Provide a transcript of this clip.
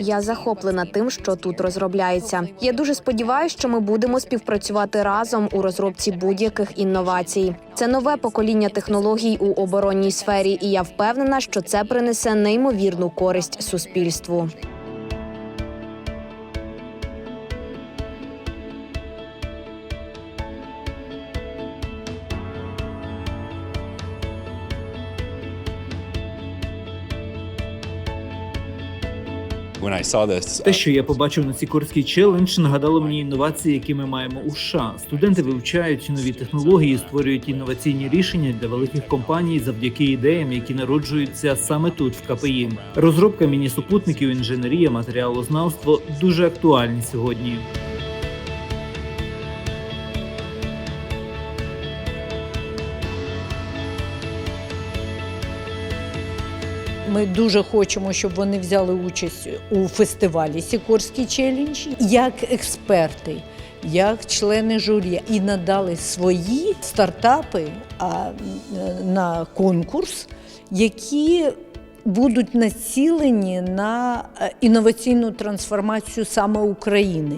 Я захоплена тим, що тут розробляється. Я дуже сподіваюся, що ми будемо співпрацювати разом у розробці будь-яких інновацій. Це нове покоління технологій у оборонній сфері, і я впевнена, що це принесе неймовірну користь суспільству. Те, що я побачив на Сікорський челендж, нагадало мені інновації, які ми маємо у США. Студенти вивчають нові технології, створюють інноваційні рішення для великих компаній завдяки ідеям, які народжуються саме тут, в КПІ. Розробка міні-супутників, інженерія, матеріалознавство дуже актуальні сьогодні. Ми дуже хочемо, щоб вони взяли участь у фестивалі Сікорський челендж як експерти, як члени журі, і надали свої стартапи е, на конкурс, які будуть націлені на е, інноваційну трансформацію саме України.